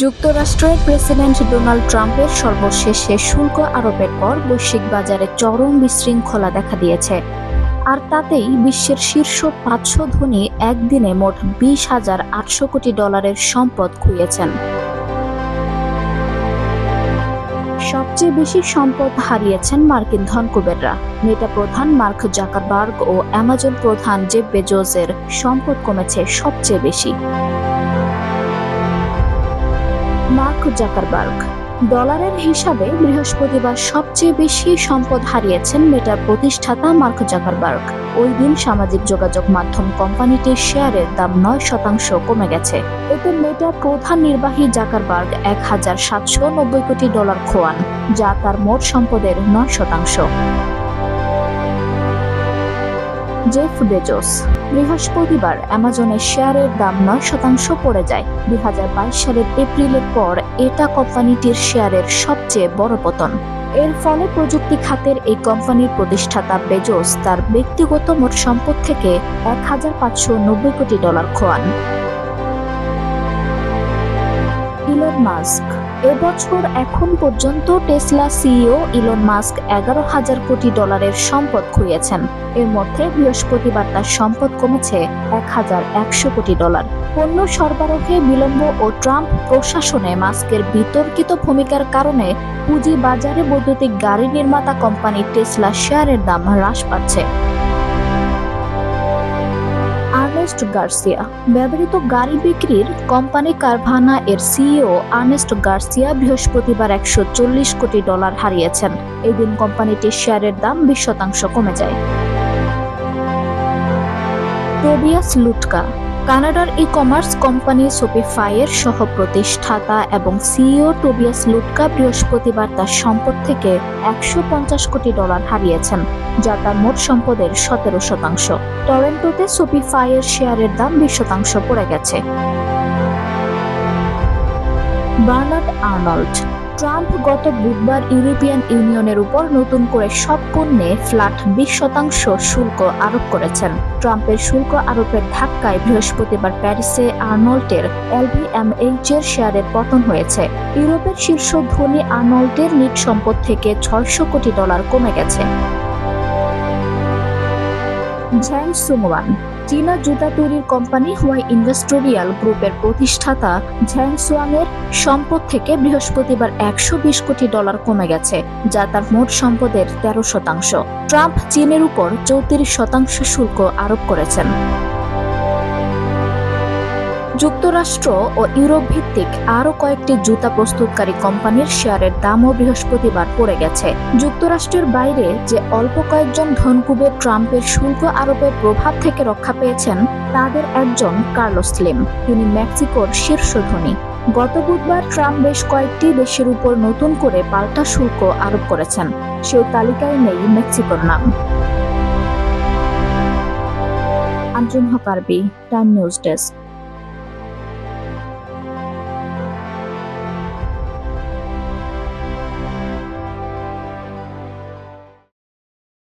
যুক্তরাষ্ট্রের president Donald ট্রাম্পের সর্বশেষে শুল্ক আরোপের পর বৈশ্বিক বাজারে চরম বিশৃঙ্খলা দেখা দিয়েছে। আর তাতেই বিশ্বের শীর্ষ পাঁচশো ধনী একদিনে মোট বিশ হাজার আটশো কোটি ডলারের সম্পদ খুইয়েছেন। সবচেয়ে বেশি সম্পদ হারিয়েছেন মার্কিন ধনকুবেররা। মেটা প্রধান মার্ক জাকারবার্গ ও অ্যামাজন প্রধান জেব বেজোসের সম্পদ কমেছে সবচেয়ে বেশি। Mark Zuckerberg. ডলারের হিসাবে বৃহস্পতিবার সবচেয়ে বেশি সম্পদ হারিয়েছেন মেটার প্রতিষ্ঠাতা মার্ক জাকারবার্গ। ওই দিন সামাজিক যোগাযোগ মাধ্যম কোম্পানিটির শেয়ারের দাম নয় শতাংশ কমে গেছে। এতে মেটার প্রধান নির্বাহী জাকারবার্গ এক হাজার সাতশো নব্বই কোটি ডলার খোয়ান, যা তার মোট সম্পদের নয় শতাংশ। জেফ বেজোস বৃহস্পতিবার অ্যামাজনের শেয়ারের দাম নয় শতাংশ পড়ে যায়। দু হাজার বাইশ সালের এপ্রিলের পর এটা কোম্পানিটির শেয়ারের সবচেয়ে বড় পতন। এর ফলে প্রযুক্তি খাতের এই কোম্পানির প্রতিষ্ঠাতা বেজোস তার ব্যক্তিগত মোট সম্পদ থেকে এক হাজার পাঁচশো নব্বই কোটি ডলার খোয়ান। ইলন মাস্ক এবছর এখন পর্যন্ত টেসলা সিইও ইলন মাস্ক এগারো হাজার কোটি ডলারের সম্পদ খুইয়েছেন। এর মধ্যে বৃহস্পতিবার তার সম্পদ কমেছে এক হাজার একশো কোটি ডলার। পণ্য সরবরাহে বিলম্ব ও ট্রাম্প প্রশাসনে মাস্কের বিতর্কিত ভূমিকার কারণে পুঁজি বাজারে বৈদ্যুতিক গাড়ি নির্মাতা কোম্পানি টেসলা শেয়ারের দাম হ্রাস পাচ্ছে। Ernest Garcia. ব্যবহৃত গাড়ি বিক্রির কোম্পানি কারভানা এর সিইও আর্নেস্ট গার্সিয়া বৃহস্পতিবার একশো চল্লিশ কোটি ডলার হারিয়েছেন। এদিন কোম্পানিটির শেয়ারের দাম বিশ শতাংশ কমে যায়। টোবিয়াস লুটকা কানাডার ই কমার্স কোম্পানি সোপিফাইয়ের সহ প্রতিষ্ঠাতা এবং সিইও টোবিয়াস লুটকা বৃহস্পতিবার তার সম্পদ থেকে একশো পঞ্চাশ কোটি ডলার হারিয়েছেন, যা তার মোট সম্পদের সতেরো শতাংশ। টরেন্টোতে সোপিফাইয়ের শেয়ারের দাম বিশ শতাংশ পড়ে গেছে। বার্নার্ড আর্নল্ড ট্রাম্প গত বুধবার ইউরোপিয়ান ইউনিয়নের উপর নতুন করে সব পণ্যে ফ্ল্যাট বিশ শতাংশ শুল্ক আরোপ করেছেন। ট্রাম্পের শুল্ক আরোপের ধাক্কায় বৃহস্পতিবার প্যারিসে আর্নল্টের এলভিএমএইচ এর শেয়ারের পতন হয়েছে। ইউরোপের শীর্ষ ধনী আর্নল্টের নিট সম্পদ থেকে ছয়শো কোটি ডলার কমে গেছে। ঝ্যাং সুংওয়ান চীনা জুতা তৈরির কোম্পানি হোয়াই ইন্ডাস্ট্রিয়াল গ্রুপের প্রতিষ্ঠাতা ঝ্যাং সুয়াংয়ের সম্পদ থেকে বৃহস্পতিবার একশো বিশ কোটি ডলার কমে গেছে, যা তার মোট সম্পদের তেরো শতাংশ। ট্রাম্প চীনের উপর চৌত্রিশ শতাংশ শুল্ক আরোপ করেছেন। যুক্তরাষ্ট্র ও ইউরোপ ভিত্তিক আরও কয়েকটি জুতা প্রস্তুতকারী কোম্পানির শেয়ারের দামও বৃহস্পতিবার পড়ে গেছে। যুক্তরাষ্ট্রের বাইরে যে অল্প কয়েকজন ধনকুবের ট্রাম্পের শুল্ক আরোপের প্রভাব থেকে রক্ষা পেয়েছেন, তাদের একজন কার্লোস স্লিম। তিনি মেক্সিকোর শীর্ষ ধনী গত বুধবার ট্রাম্প বেশ কয়েকটি দেশের উপর নতুন করে পাল্টা শুল্ক আরোপ করেছেন। সেই তালিকায় নেই মেক্সিকোর নাম। আঞ্জুম হকারবি টাইম নিউজ ডেস্ক।